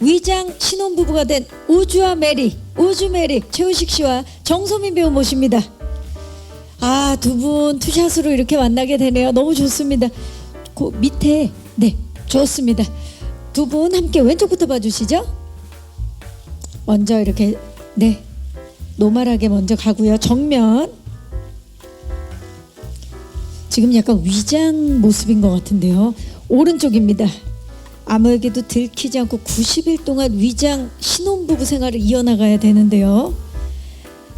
위장 신혼부부가 된 우주와 메리, 우주 메리 최우식 씨와 정소민 배우 모십니다. 아, 두 분 투샷으로 이렇게 만나게 되네요. 너무 좋습니다. 그 밑에 네, 좋습니다. 두 분 함께 왼쪽부터 봐 주시죠. 먼저 이렇게 네. 노멀하게 먼저 가고요. 정면 지금 약간 위장 모습인 것 같은데요. 오른쪽입니다. 아무에게도 들키지 않고 90일 동안 위장 신혼부부 생활을 이어나가야 되는데요.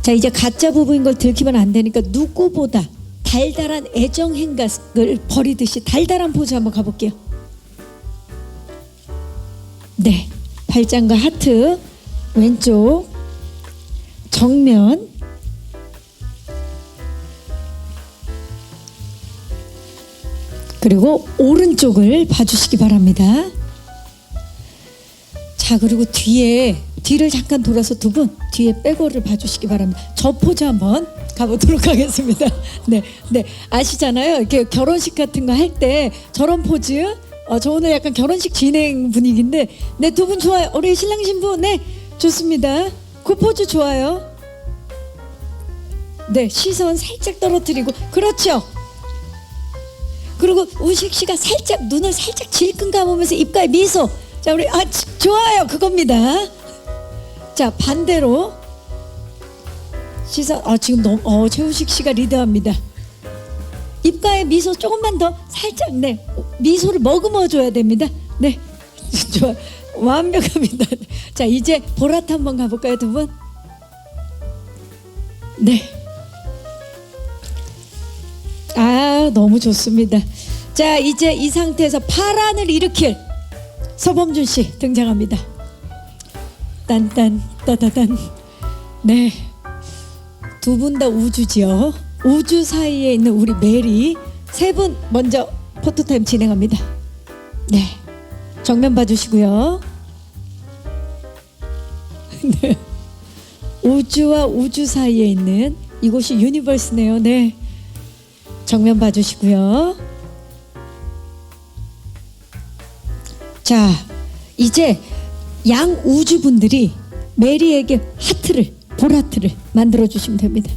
자 이제 가짜 부부인 걸 들키면 안 되니까 누구보다 달달한 애정 행각을 버리듯이 달달한 포즈 한번 가볼게요. 네, 발장과 하트 왼쪽 정면 그리고 오른쪽을 봐주시기 바랍니다. 자 그리고 뒤에 뒤를 잠깐 돌아서 두 분 뒤에 백어를 봐주시기 바랍니다. 저 포즈 한번 가보도록 하겠습니다. 네, 네 아시잖아요. 이렇게 결혼식 같은 거 할 때 저런 포즈. 어, 저 오늘 약간 결혼식 진행 분위기인데, 네 두 분 좋아요. 우리 신랑 신부 네 좋습니다. 그 포즈 좋아요. 네 시선 살짝 떨어뜨리고 그렇죠. 그리고 우식 씨가 살짝 눈을 살짝 질끈 감으면서 입가에 미소. 자 우리 아 지- 좋아요 그겁니다. 자 반대로 시선 아 지금 너무 어 최우식 씨가 리드합니다. 입가에 미소 조금만 더 살짝 네 미소를 머금어 줘야 됩니다. 네 좋아 완벽합니다. 자 이제 보라트 한번 가볼까요 두 분? 네. 아 너무 좋습니다. 자 이제 이 상태에서 파란을 일으킬 서범준 씨 등장합니다. 딴딴 따다단 네 두 분 다 우주지요. 우주 사이에 있는 우리 메리 세 분 먼저 포토타임 진행합니다. 네 정면 봐주시고요. 네 우주와 우주 사이에 있는 이곳이 유니버스네요. 네. 정면 봐주시고요. 자, 이제 양 우주분들이 메리에게 하트를 보라트를 만들어 주시면 됩니다.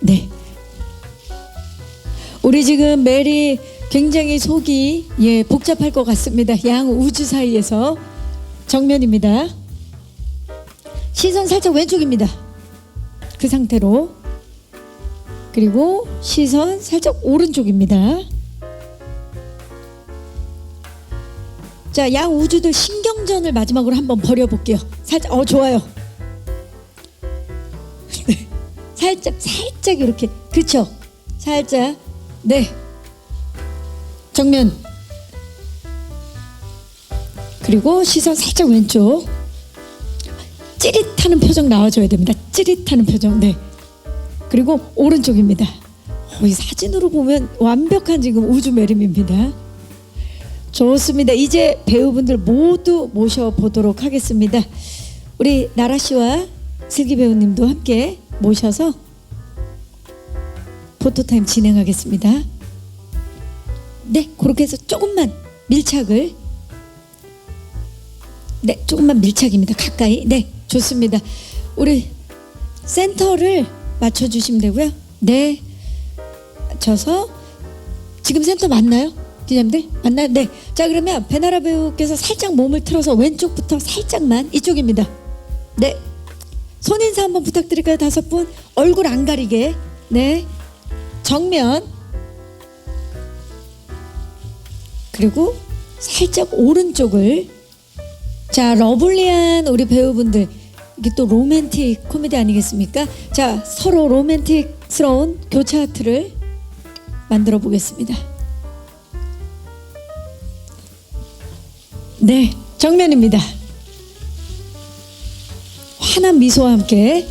네. 우리 지금 메리 굉장히 속이 예 복잡할 것 같습니다. 양 우주 사이에서 정면입니다. 시선 살짝 왼쪽입니다. 그 상태로 그리고 시선 살짝 오른쪽입니다. 자, 양 우주들 신경전을 마지막으로 한번 벌여볼게요. 살짝, 어, 좋아요. 네. 살짝, 살짝 이렇게. 그쵸? 살짝. 네. 정면. 그리고 시선 살짝 왼쪽. 찌릿하는 표정 나와줘야 됩니다. 찌릿하는 표정. 네. 그리고 오른쪽입니다. 어, 이 사진으로 보면 완벽한 지금 우주 매림입니다. 좋습니다. 이제 배우분들 모두 모셔보도록 하겠습니다. 우리 나라 씨와 슬기 배우님도 함께 모셔서 포토타임 진행하겠습니다. 네, 그렇게 해서 조금만 밀착을 네, 조금만 밀착입니다. 가까이. 네, 좋습니다. 우리 센터를 맞춰주시면 되고요. 네, 맞춰서 지금 센터 맞나요? 기자님들 맞나요? 네. 자 그러면 배나라 배우께서 살짝 몸을 틀어서 왼쪽부터 살짝만 이쪽입니다. 네. 손 인사 한번 부탁드릴까요? 다섯 분 얼굴 안 가리게. 네. 정면 그리고 살짝 오른쪽을 자 러블리한 우리 배우분들 이게 또 로맨틱 코미디 아니겠습니까? 자 서로 로맨틱스러운 교차 하트를 만들어 보겠습니다. 네, 정면입니다. 환한 미소와 함께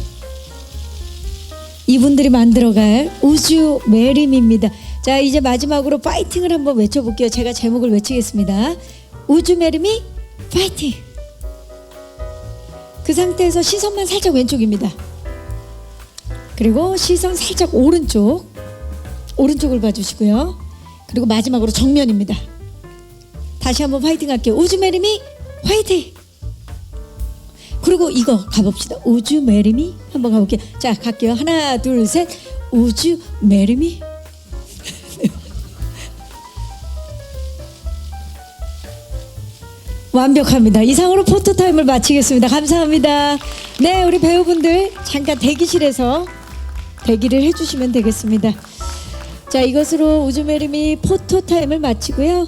이분들이 만들어갈 우주 매림입니다. 자, 이제 마지막으로 파이팅을 한번 외쳐볼게요. 제가 제목을 외치겠습니다. 우주 매림이 파이팅! 그 상태에서 시선만 살짝 왼쪽입니다. 그리고 시선 살짝 오른쪽, 오른쪽을 봐주시고요. 그리고 마지막으로 정면입니다. 다시 한번 파이팅 할게요. 우주 메리미 화이팅. 그리고 이거 가봅시다. 우주 메리미 한번 가볼게요. 자 갈게요. 하나 둘 셋. 우주 메리미. 완벽합니다. 이상으로 포토타임을 마치겠습니다. 감사합니다. 네, 우리 배우분들 잠깐 대기실에서 대기를 해주시면 되겠습니다. 자, 이것으로 우주메림이 포토타임을 마치고요.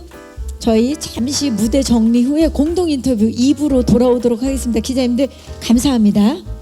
저희 잠시 무대 정리 후에 공동 인터뷰 2부로 돌아오도록 하겠습니다. 기자님들 감사합니다.